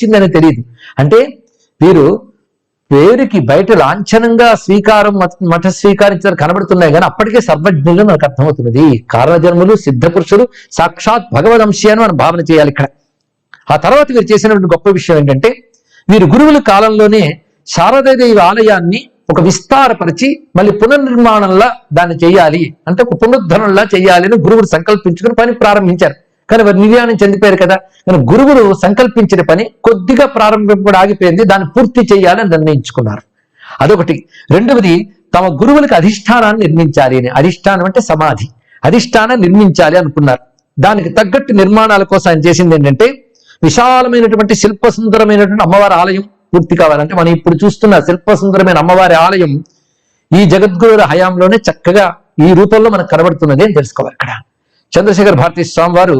వచ్చిందని తెలియదు అంటే వీరు పేరుకి బయట లాంఛనంగా స్వీకారం మఠ స్వీకరించారు కనబడుతున్నాయి కానీ అప్పటికే సర్వజ్ఞులు మనకు అర్థమవుతున్నది. కారణజన్ములు సిద్ధ పురుషులు సాక్షాత్ భగవద్ అని మనం భావన చేయాలి ఇక్కడ. ఆ తర్వాత వీరు చేసినటువంటి గొప్ప విషయం ఏంటంటే వీరు గురువుల కాలంలోనే శారదాదేవి ఆలయాన్ని ఒక విస్తారపరిచి మళ్ళీ పునర్నిర్మాణంలా దాన్ని చేయాలి. అంటే ఒక పునరుద్ధరణలా చేయాలి అని గురువులు సంకల్పించుకుని పని ప్రారంభించారు. కానీ వారు నిర్యాణం చెందిపోయారు కదా. కానీ గురువులు సంకల్పించిన పని కొద్దిగా ప్రారంభింపడం ఆగిపోయింది. దాన్ని పూర్తి చేయాలని నిర్ణయించుకున్నారు. అదొకటి. రెండవది తమ గురువులకు అధిష్టానాన్ని నిర్మించాలి అని. అధిష్టానం అంటే సమాధి. అధిష్టానం నిర్మించాలి అనుకున్నారు. దానికి తగ్గట్టు నిర్మాణాల కోసం ఆయన చేసింది ఏంటంటే విశాలమైనటువంటి శిల్ప సుందరమైనటువంటి అమ్మవారి ఆలయం పూర్తి కావాలంటే మనం ఇప్పుడు చూస్తున్న శిల్ప సుందరమైన అమ్మవారి ఆలయం ఈ జగద్గురువుల హయాంలోనే చక్కగా ఈ రూపంలో మనకు కనబడుతున్నది అని తెలుసుకోవాలి ఇక్కడ చంద్రశేఖర్ భారతీ స్వామి వారు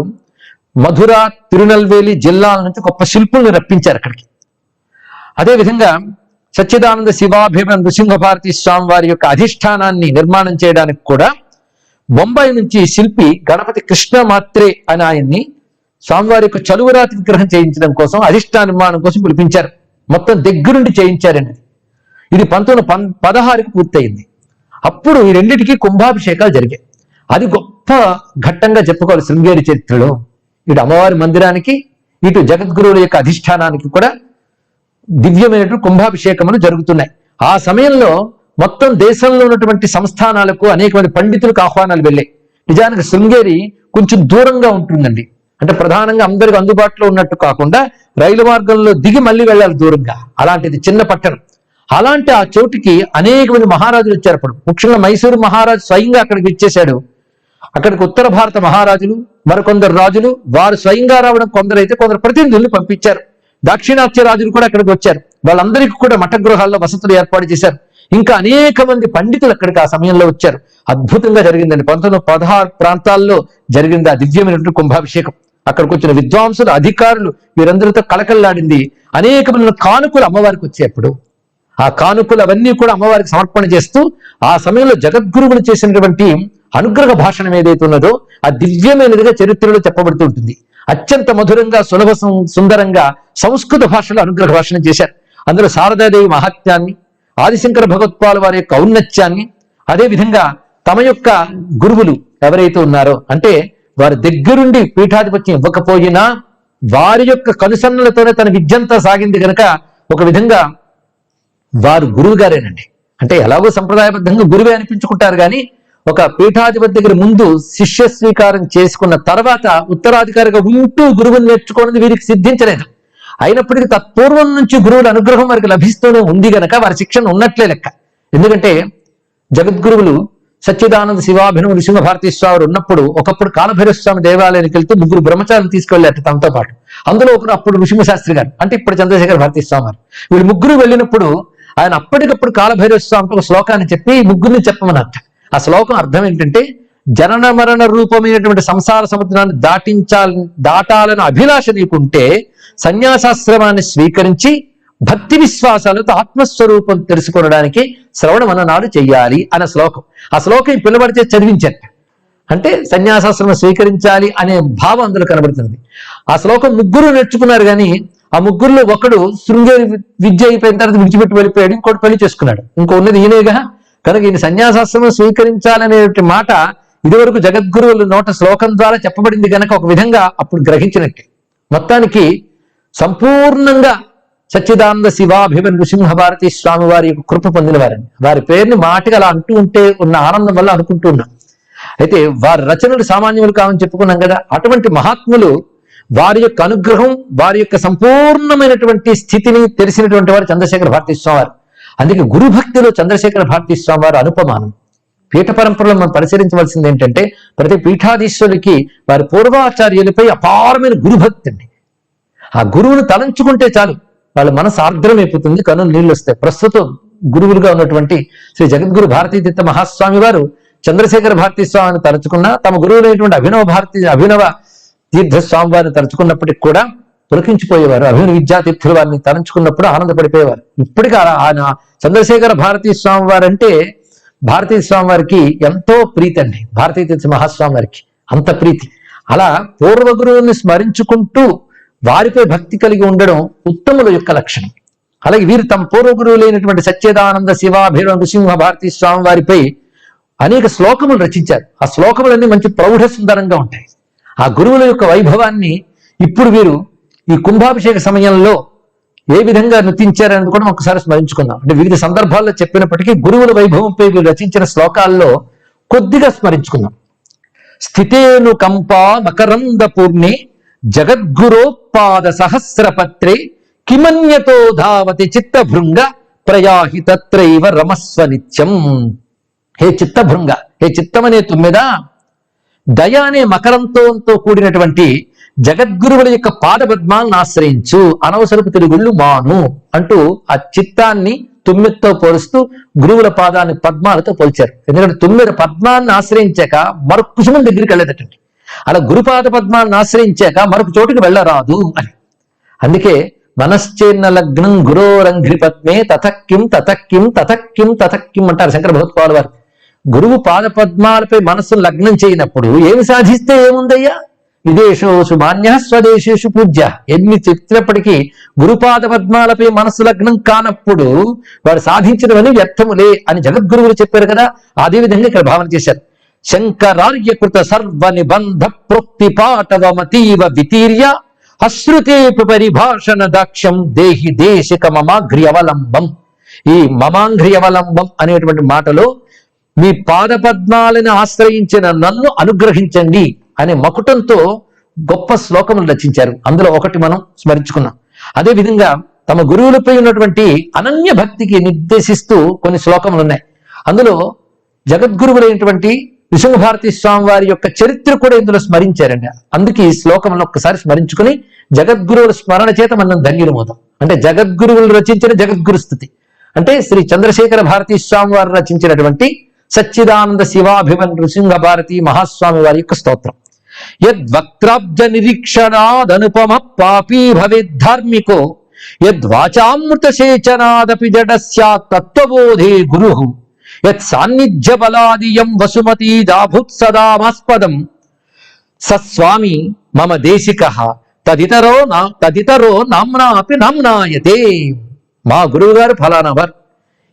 మధుర తిరునల్వేలి జిల్లాల నుంచి గొప్ప శిల్పుల్ని రప్పించారు అక్కడికి. అదేవిధంగా సచ్చిదానంద శివాభిమ నృసింహ భారతీ స్వామి వారి యొక్క అధిష్టానాన్ని నిర్మాణం చేయడానికి కూడా బొంబాయి నుంచి శిల్పి గణపతి కృష్ణ మాత్రే అని ఆయన్ని స్వామివారి యొక్క చలువరాతి విగ్రహం చేయించడం కోసం అధిష్టాన నిర్మాణం కోసం పిలిపించారు. మొత్తం దగ్గరుండి చేయించారండి ఇది పంతొమ్మిది పన్ పదహారుకి పూర్తయింది. అప్పుడు ఈ రెండింటికి కుంభాభిషేకాలు జరిగాయి. అది గొప్ప ఘట్టంగా చెప్పుకోవాలి శృంగేరి చరిత్రలో. ఇటు అమ్మవారి మందిరానికి ఇటు జగద్గురువుల యొక్క అధిష్టానానికి కూడా దివ్యమైనటువంటి కుంభాభిషేకములు జరుగుతున్నాయి. ఆ సమయంలో మొత్తం దేశంలో ఉన్నటువంటి సంస్థానాలకు అనేకమంది పండితులకు ఆహ్వానాలు వెళ్ళాయి. నిజానికి శృంగేరి కొంచెం దూరంగా ఉంటుందండి. అంటే ప్రధానంగా అందరికి అందుబాటులో ఉన్నట్టు కాకుండా రైలు మార్గంలో దిగి మళ్ళీ వెళ్ళాలి దూరంగా. అలాంటిది చిన్న పట్టణం. అలాంటి ఆ చోటికి అనేక మంది మహారాజులు వచ్చారు అప్పుడు. ముఖ్యంగా మైసూరు మహారాజు స్వయంగా అక్కడికి ఇచ్చేశాడు అక్కడికి ఉత్తర భారత మహారాజులు మరికొందరు రాజులు వారు స్వయంగా రావడం కొందరైతే కొందరు ప్రతినిధుల్ని పంపించారు. దాక్షిణాత్య రాజులు కూడా అక్కడికి వచ్చారు. వాళ్ళందరికీ కూడా మఠ గృహాల్లో వసతులు ఏర్పాటు చేశారు. ఇంకా అనేక మంది పండితులు అక్కడికి ఆ సమయంలో వచ్చారు. అద్భుతంగా జరిగిందండి. పంతొమ్మిది పదహారు ప్రాంతాల్లో జరిగింది ఆ దివ్యమైనటువంటి కుంభాభిషేకం. అక్కడికి వచ్చిన విద్వాంసులు అధికారులు వీరందరితో కలకల్లాడింది అనేక మంది కానుకలు అమ్మవారికి వచ్చేప్పుడు ఆ కానుకలు అవన్నీ కూడా అమ్మవారికి సమర్పణ చేస్తూ ఆ సమయంలో జగద్గురువులు చేసినటువంటి అనుగ్రహ భాషణం ఏదైతే ఉన్నదో ఆ దివ్యమైనదిగా చరిత్రలో చెప్పబడుతూ ఉంటుంది. అత్యంత మధురంగా సులభ సుందరంగా సంస్కృత భాషలో అనుగ్రహ భాషణం చేశారు. అందులో శారదాదేవి మహాత్యాన్ని ఆదిశంకర భగవత్పాల వారి యొక్క ఔన్నత్యాన్ని అదేవిధంగా తమ యొక్క గురువులు ఎవరైతే ఉన్నారో అంటే వారి దగ్గరుండి పీఠాధిపత్యం ఇవ్వకపోయినా వారి యొక్క కనుసన్నలతోనే తన విద్యంతా సాగింది కనుక ఒక విధంగా వారు గురువు గారేనండి అంటే ఎలాగో సంప్రదాయబద్ధంగా గురువే అనిపించుకుంటారు కానీ ఒక పీఠాధిపతి దగ్గర ముందు శిష్య స్వీకారం చేసుకున్న తర్వాత ఉత్తరాధికారిగా ఉంటూ గురువుని నేర్చుకోవడం వీరికి సిద్ధించలేదు. అయినప్పటికీ తత్పూర్వం నుంచి గురువుల అనుగ్రహం వారికి లభిస్తూనే ఉంది గనక వారి శిక్షణ ఉన్నట్లే లెక్క. ఎందుకంటే జగద్గురువులు సచ్చిదానంద శివాభినవ నృసింహభారతీ స్వామి ఉన్నప్పుడు ఒకప్పుడు కాలభైరస్వామి దేవాలయానికి వెళ్తూ ముగ్గురు బ్రహ్మచారులు తీసుకెళ్ళారు తమతో పాటు. అందులో ఒకరు అప్పుడు నృసింహ శాస్త్రి గారు అంటే ఇప్పుడు చంద్రశేఖర భారతీ స్వామి గారు వీళ్ళు ముగ్గురు వెళ్ళినప్పుడు ఆయన అప్పటికప్పుడు కాలభైరవ స్వామికి ఒక శ్లోకాన్ని చెప్పి ఈ ముగ్గురిని అర్థం ఆ శ్లోకం అర్థం ఏంటంటే జనన మరణ రూపమైనటువంటి సంసార సముద్రాన్ని దాటించాలని దాటాలని అభిలాష నీకుంటే సన్యాసాశ్రమాన్ని స్వీకరించి భక్తి విశ్వాసాలతో ఆత్మస్వరూపం తెలుసుకోవడానికి శ్రవణ మననాలు చెయ్యాలి అనే శ్లోకం. ఆ శ్లోకం పిల్లబడితే చదివించట అంటే సన్యాసాశ్రమం స్వీకరించాలి అనే భావం అందులో కనబడుతుంది. ఆ శ్లోకం ముగ్గురు నేర్చుకున్నారు కానీ ఆ ముగ్గురులో ఒకడు శృంగేరి వి- విద్య అయిపోయిన తర్వాత విడిచిపెట్టి వెళ్ళిపోయాడు ఇంకోటి పెళ్ళి చేసుకున్నాడు. ఇంకో ఉన్నది ఈయనేగా కనుక ఈయన సన్యాసాశ్రమం స్వీకరించాలనే మాట ఇదివరకు జగద్గురువుల నోట శ్లోకం ద్వారా చెప్పబడింది కనుక ఒక విధంగా అప్పుడు గ్రహించినట్టే. మొత్తానికి సంపూర్ణంగా సచ్చిదానంద శివాభిమన్ నృసింహ భారతి స్వామి వారి యొక్క కృప పొందిన వారండి వారి పేరుని మాటగా అలా అంటూ ఉంటే ఉన్న ఆనందం వల్ల అనుకుంటూ ఉన్నాం. అయితే వారి రచనలు సామాన్యులు కావని చెప్పుకున్నాం కదా అటువంటి మహాత్ములు వారి యొక్క అనుగ్రహం వారి యొక్క సంపూర్ణమైనటువంటి స్థితిని తెలిసినటువంటి వారు చంద్రశేఖర భారతీ స్వామి వారు. అందుకే గురు భక్తిలో చంద్రశేఖర భారతీ స్వామి వారు అనుపమానం. పీఠ పరంపరలో మనం పరిశీలించవలసింది ఏంటంటే ప్రతి పీఠాధీశ్వరులకి వారి పూర్వాచార్యులపై అపారమైన గురుభక్తి అండి. ఆ గురువును తలంచుకుంటే చాలు. వాళ్ళ మనసు ఆర్ద్రమైపోతుంది కనులు నీళ్ళు వస్తాయి. ప్రస్తుతం గురువులుగా ఉన్నటువంటి శ్రీ జగద్గురు భారతీ తీర్థ మహాస్వామి వారు చంద్రశేఖర భారతీ స్వామిని తలుచుకున్న తమ గురువులైనటువంటి అభినవ భారతీ అభినవ తీర్థ స్వామి వారిని తలుచుకున్నప్పటికి కూడా పులకించిపోయేవారు అభినవ విద్యాతీర్థులు వారిని తలంచుకున్నప్పుడు ఆనందపడిపోయేవారు. ఇప్పటికీ ఆయన చంద్రశేఖర భారతీ స్వామి వారంటే భారతీ స్వామి వారికి ఎంతో ప్రీతి అండి భారతీ తీర్థ మహాస్వామి వారికి అంత ప్రీతి. అలా పూర్వ గురువుని స్మరించుకుంటూ వారిపై భక్తి కలిగి ఉండడం ఉత్తముల యొక్క లక్షణం. అలాగే వీరు తమ పూర్వ గురువులైనటువంటి సత్యదానంద శివాభిర నృసింహ భారతీ స్వామి వారిపై అనేక శ్లోకములు రచించారు. ఆ శ్లోకములన్నీ మంచి ప్రౌఢ సుందరంగా ఉంటాయి. ఆ గురువుల యొక్క వైభవాన్ని ఇప్పుడు వీరు ఈ కుంభాభిషేక సమయంలో ఏ విధంగా నృతించారని కూడా ఒకసారి స్మరించుకుందాం. అంటే వివిధ సందర్భాల్లో చెప్పినప్పటికీ గురువుల వైభవంపై వీరు రచించిన శ్లోకాల్లో కొద్దిగా స్మరించుకుందాం. స్థితేను కంపా మకరంద పూర్ణి జగద్గురోత్పాద సహస్రపత్రే కిమన్యతో ధావతి చిత్తభృంగ ప్రయాహి తత్రైవ రమస్వ నిత్యం. హే చిత్తభృంగ హే చిత్తమనే తుమ్మిదా? దయ అనే మకరంతో కూడినటువంటి జగద్గురువుల యొక్క పాదపద్మాలను ఆశ్రయించు అనవసరపు తిరుగుళ్ళు మాను అంటూ ఆ చిత్తాన్ని తుమ్మెత్తో పోలుస్తూ గురువుల పాదాన్ని పద్మాలతో పోల్చారు. ఎందుకంటే తుమ్మెద పద్మాన్ని ఆశ్రయించాక మరొక కుసుమం దగ్గరికి వెళ్ళేటటువంటి అలా గురుపాద పద్మాన్ని ఆశ్రయించాక మరొక చోటుకి వెళ్ళరాదు అని. అందుకే మనశ్చేన్న లగ్నం గురోరంఘ్రి పద్మే తథక్కిం తథక్కిం తథక్కిం తథక్కిం అంటారు శంకర భగవత్పాల్ వారు గురువు పాద మనస్సును లగ్నం చేయనప్పుడు ఏమి సాధిస్తే ఏముందయ్యా? విదేశోసు మాన్య స్వదేశేషు పూజ్య. ఎన్ని చెప్పినప్పటికీ గురుపాద పద్మాలపై మనస్సు లగ్నం కానప్పుడు వాడు సాధించినవని వ్యర్థములే అని జగద్గురువులు చెప్పారు కదా అదే విధంగా ఇక్కడ భావన చేశారు. శంకరార్యకృత సర్వ నిబంధ ప్రోక్తి పాటవమతీవ వితీర్య అశ్రుతేపు పరిభాషణ దాక్ష్యం దేహి దేశిక మమాఘ్రియవలంబం. ఈ మమాంఘ్రియవలంబం అనేటువంటి మాటలో మీ పాదపద్మాలను ఆశ్రయించిన నన్ను అనుగ్రహించండి అనే మకుటంతో గొప్ప శ్లోకములు రచించారు. అందులో ఒకటి మనం స్మరించుకున్నాం. అదే విధంగా తమ గురువులపై ఉన్నటువంటి అనన్య భక్తికి నిర్దేశిస్తూ కొన్ని శ్లోకములు ఉన్నాయి. అందులో జగద్గురువులైనటువంటి విష్ణుభారతి స్వామి వారి యొక్క చరిత్ర కూడా ఇందులో స్మరించారండి. అందుకే ఈ శ్లోకములను ఒక్కసారి స్మరించుకుని జగద్గురువుల స్మరణ చేత మనం ధన్యులమవుతాం. అంటే జగద్గురువులు రచించిన జగద్గురు స్థుతి. అంటే శ్రీ చంద్రశేఖర భారతీ స్వామి వారు రచించినటువంటి సచ్చిదానంద శివాభిమన్ నృసింహ భారతి మహాస్వామి వారి యొక్క స్తోత్రం. యద్వక్త్రాబ్జ నిరీక్షణాదనుపమ పాపీ భవిద్ధార్మికో యద్వాచామృత సేచనాదపి జడ తత్వబోధే గురు యత్ సాన్నిధ్య బలాదియం వసుమతీ దాభుత్ సదామాస్పదం సస్వామి మమ దేశిక తదితరో నా తదితరో నామ్నా అపి నామ్నాయతే. మా గురువు గారు ఫలానా వారు.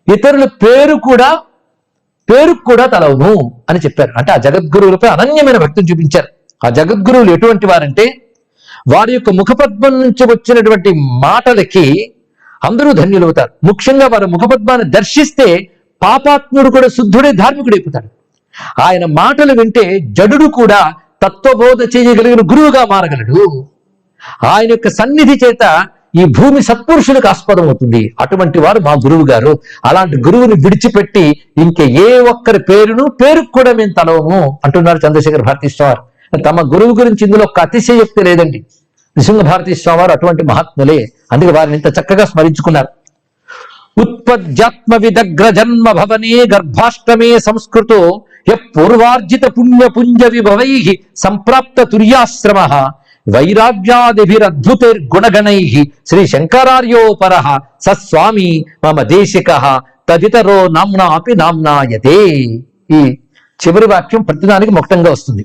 ఇతరుల పేరు కూడా పేరుకు కూడా తలవును అని చెప్పారు. అంటే ఆ జగద్గురువులపై అనన్యమైన భక్తిని చూపించారు. ఆ జగద్గురువులు ఎటువంటి వారంటే వారి యొక్క ముఖపద్మం నుంచి వచ్చినటువంటి మాటలకి అందరూ ధన్యులవుతారు ముఖ్యంగా వారి ముఖపద్మాన్ని దర్శిస్తే పాపాత్ముడు కూడా శుద్ధుడే ధార్మికుడు అయిపోతాడు. ఆయన మాటలు వింటే జడుడు కూడా తత్వబోధ చేయగలిగిన గురువుగా మారగలడు. ఆయన యొక్క సన్నిధి చేత ఈ భూమి సత్పురుషులకు ఆస్పదం అవుతుంది. అటువంటి వారు మా గురువు గారు. అలాంటి గురువుని విడిచిపెట్టి ఇంక ఏ ఒక్కరి పేరును పేరుకు కూడా మేము తలవము అంటున్నారు చంద్రశేఖర్ భారతీ స్వామి. తమ గురువు గురించి ఇందులో ఒక అతిశయోక్తి లేదండి. నృసింహ భారతీ స్వామి వారు అటువంటి మహాత్ములే. అందుకే వారిని ఇంత చక్కగా స్మరించుకున్నారు. ఉత్పద్యాత్మ విదగ్ర జన్మ భవనే గర్భాష్టమే సంస్కృతో య పూర్వార్జిత పుణ్య పుంజ విభవై సంప్రాప్త తుర్యాశ్రమ వైరాగ్యాదిభిరద్భుతైర్గుణగణై శ్రీ శంకరార్యోపర సస్వామి మమ దేశిక తదితరో నామ్నా అపి నామ్నాయతే. ఈ చివరి వాక్యం ప్రతిదానికి ముక్తంగా వస్తుంది.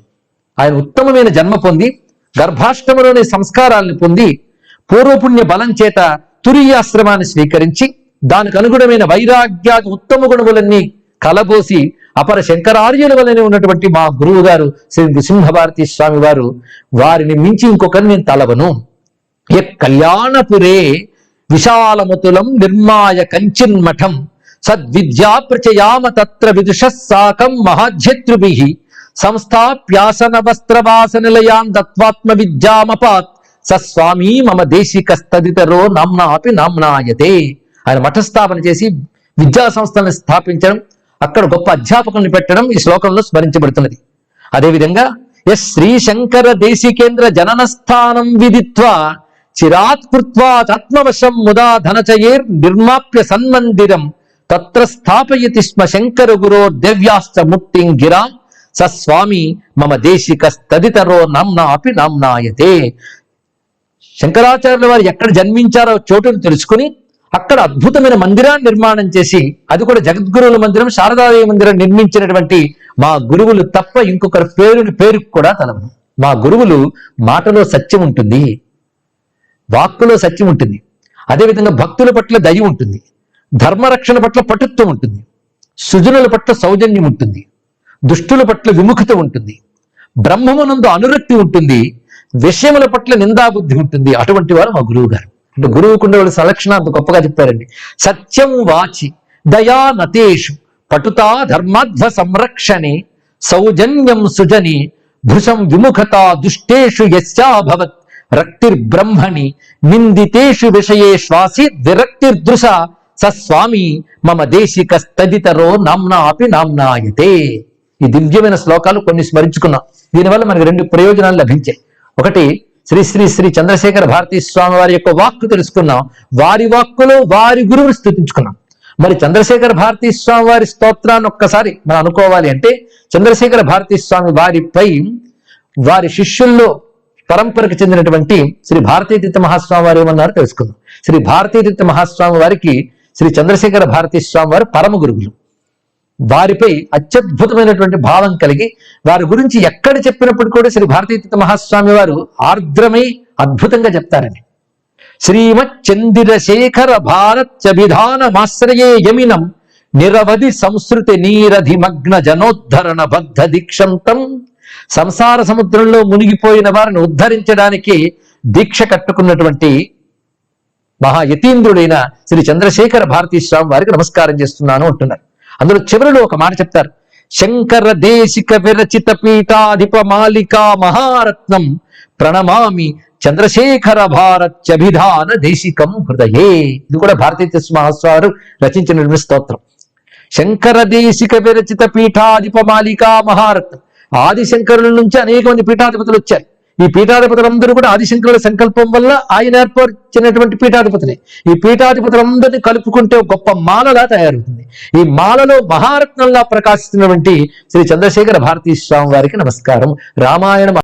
ఆయన ఉత్తమమైన జన్మ పొంది గర్భాష్టములోని సంస్కారాలను పొంది పూర్వపుణ్య బలం చేత తురియాశ్రమాన్ని స్వీకరించి దానికి అనుగుణమైన వైరాగ్యాది ఉత్తమ గుణములన్నీ కలబోసి అపర శంకరార్యుల వలనే ఉన్నటువంటి మా గురువు గారు శ్రీ నృసింహభారతి స్వామి వారు వారిని మించి ఇంకొకరిని నేను తలవను. ఎ కళ్యాణపురే విశాలమతులం నిర్మాయ కంచిన్మఠం సద్విద్యా ప్రచయామ తత్ర విదుష సాకం మహాధ్యతృభి సంస్థాప్యాసన వస్త్రవాసనిలయాన్ దత్వాత్మ విద్యామపాత్ సస్వామి మమ దేశికస్తదితరో నామ్నాపి నామ్నాయతే. ఆయన మఠస్థాపన చేసి విద్యా సంస్థలను స్థాపించడం అక్కడ గొప్ప అధ్యాపకుల్ని పెట్టడం ఈ శ్లోకంలో స్మరించబడుతున్నది. అదేవిధంగా ఎస్ శ్రీశంకర దేశికేంద్ర జననస్థానం విదిత్వా చిరాత్ కృత్వా ఆత్మవశం ముదా ధనచయేర్ నిర్మాప్య సన్మందిరం తత్ర స్థాపయతి స్మ శంకర గురో దివ్యాశ్చ ముక్తిం గిరా. సస్వామి మమ దేశిక స్థదితరో నామ్నా అపి నామ్నాయతే. శంకరాచార్యుల వారు ఎక్కడ జన్మించారో చోటును తెలుసుకుని అక్కడ అద్భుతమైన మందిరాన్ని నిర్మాణం చేసి అది కూడా జగద్గురువుల మందిరం శారదాదేవి మందిరం నిర్మించినటువంటి మా గురువులు తప్ప ఇంకొకరి పేరుని పేరుకు కూడా తలము మా గురువులు మాటలో సత్యం ఉంటుంది వాక్కులో సత్యం ఉంటుంది అదేవిధంగా భక్తుల పట్ల దయ ఉంటుంది ధర్మరక్షణ పట్ల పటుత్వం ఉంటుంది సుజనుల పట్ల సౌజన్యం ఉంటుంది దుష్టుల పట్ల విముఖత ఉంటుంది బ్రహ్మమునందు అనురక్తి ఉంటుంది విషయముల పట్ల నిందాబుద్ధి ఉంటుంది. అటువంటి వారు మా గురువు గారు అంటే గురువుకు ఉండేవాళ్ళు సలక్షణ అంత గొప్పగా చెప్తారండి. సత్యం వాచి దయా నతేషు పటుతా ధర్మాధ్వ సంరక్షణే సౌజన్యం సుజని భృశం విముఖత దుష్టేషు యశ్చాభవత్ రక్తిర్బ్రహ్మణి నిందితేషు విషయే శ్వాసి విరక్తిర్దృశ స స్వామి మమ దేశిక స్తదితరో నామ్నా అపి నామ్నాయతే. ఈ దివ్యమైన శ్లోకాలు కొన్ని స్మరించుకున్నాం. దీనివల్ల మనకి రెండు ప్రయోజనాలు లభించాయి. ఒకటి శ్రీ శ్రీ శ్రీ చంద్రశేఖర భారతీ స్వామి వారి యొక్క వాక్కు తెలుసుకున్నాం. వారి వాక్కులో వారి గురువుని స్థుతించుకున్నాం. మరి చంద్రశేఖర భారతీ స్వామి వారి స్తోత్రాన్ని ఒక్కసారి మనం అనుకోవాలి అంటే చంద్రశేఖర భారతీ స్వామి వారిపై వారి శిష్యుల్లో పరంపరకు చెందినటువంటి శ్రీ భారతీతీర్థ మహాస్వామి వారు ఏమన్నారో తెలుసుకుందాం. శ్రీ భారతీతీర్థ మహాస్వామి వారికి శ్రీ చంద్రశేఖర భారతీ స్వామి వారు పరమ గురువులు. వారిపై అత్యద్భుతమైనటువంటి భావం కలిగి వారి గురించి ఎక్కడ చెప్పినప్పుడు కూడా శ్రీ భారతీతీర్థ మహాస్వామి వారు ఆర్ద్రమై అద్భుతంగా చెప్తారని. శ్రీమచ్చందిరశేఖర భారత్యభిధానమాశ్రయే యమినం నిరవధి సంస్కృతి నీరధి మగ్న జనోద్ధరణ బద్ధ దీక్షంతం. సంసార సముద్రంలో మునిగిపోయిన వారిని ఉద్ధరించడానికి దీక్ష కట్టుకున్నటువంటి మహా యతీంద్రుడైన శ్రీ చంద్రశేఖర భారతీ స్వామి వారికి నమస్కారం చేస్తున్నాను అంటున్నారు. అందులో చివరిలో ఒక మాట చెప్తారు. శంకర దేశిక విరచిత పీఠాధిప మాలికా మహారత్నం ప్రణమామి చంద్రశేఖర భారత్యభిధాన దేశికం హృదయే. ఇది కూడా భారతీయ మహాస్వారు రచించిన స్తోత్రం. శంకర దేశిక విరచిత పీఠాధిప మాలికా మహారత్నం. ఆదిశంకరుల నుంచి అనేక మంది పీఠాధిపతులు వచ్చారు. ఈ పీఠాధిపతులందరూ కూడా ఆదిశంకరుల సంకల్పం వల్ల ఆయన ఏర్పరిచినటువంటి పీఠాధిపతిని. ఈ పీఠాధిపతులందరినీ కలుపుకుంటే గొప్ప మాలలా తయారవుతుంది. ఈ మాలలో మహారత్నంలా ప్రకాశిస్తున్నటువంటి శ్రీ చంద్రశేఖర భారతీ స్వామి వారికి నమస్కారం. రామాయణం